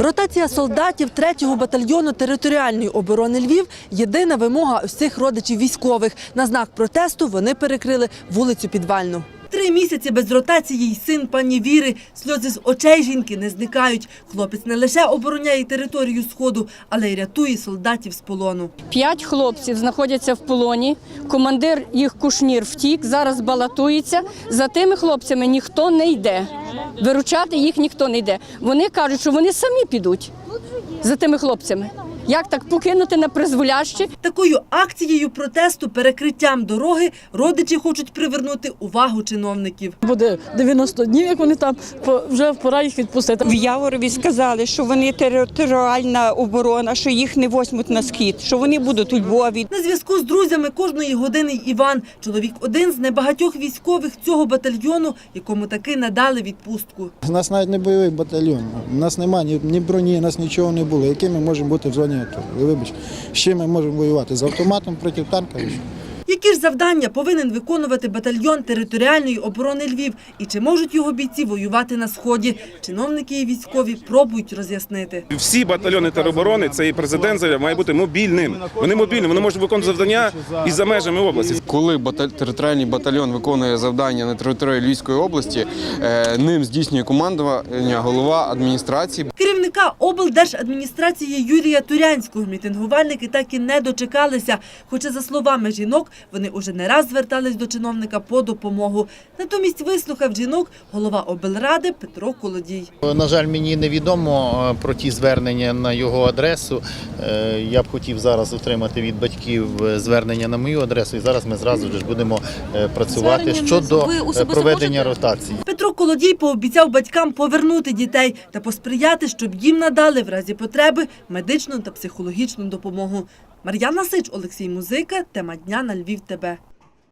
Ротація солдатів 3-го батальйону територіальної оборони Львів – єдина вимога усіх родичів військових. На знак протесту вони перекрили вулицю Підвальну. Три місяці без ротації й син пані Віри. Сльози з очей жінки не зникають. Хлопець не лише обороняє територію Сходу, але й рятує солдатів з полону. П'ять хлопців знаходяться в полоні. Командир їх кушнір втік, зараз балотується. За тими хлопцями ніхто не йде. Виручати їх ніхто не йде. Вони кажуть, що вони самі підуть за тими хлопцями. Як так покинути на призволяще? Такою акцією протесту, перекриттям дороги, родичі хочуть привернути увагу чиновників. Буде 90 днів, як вони там по- вже пора їх відпустити. В Яворові сказали, що вони територіальна оборона, що їх не возьмуть на схід, що вони будуть у Львові. На зв'язку з друзями кожної години Іван. Чоловік один з небагатьох військових цього батальйону, якому таки надали відпустку. У нас навіть не бойовий батальйон. У нас немає ні, ні броні, у нас нічого не було. Яким ми можемо бути в зоні АТО? Ви Вибач, ще ми можемо воювати? З автоматом проти танка? Які ж завдання повинен виконувати батальйон територіальної оборони Львів? І чи можуть його бійці воювати на сході? Чиновники і військові пробують роз'яснити. Всі батальйони тероборони, це і президент заявляв, має бути мобільним. Вони мобільні, вони можуть виконувати завдання і за межами області. Коли територіальний батальйон виконує завдання на території Львівської області, е, ним здійснює командування голова адміністрації. Керівника облдержадміністрації Юрія Турянського мітингувальники так і не дочекалися. Хоча, за словами жінок, вони уже не раз звертались до чиновника по допомогу. Натомість вислухав жінок голова облради Петро Колодій. На жаль, мені невідомо е, про ті звернення на його адресу. Е, Я б хотів зараз отримати від батьків е, звернення на мою адресу, і зараз ми зразу ж будемо працювати щодо проведення ротації. Петро Колодій пообіцяв батькам повернути дітей та посприяти, щоб їм надали в разі потреби медичну та психологічну допомогу. Мар'яна Сич, Олексій Музика, тема дня на Львів. ТБ.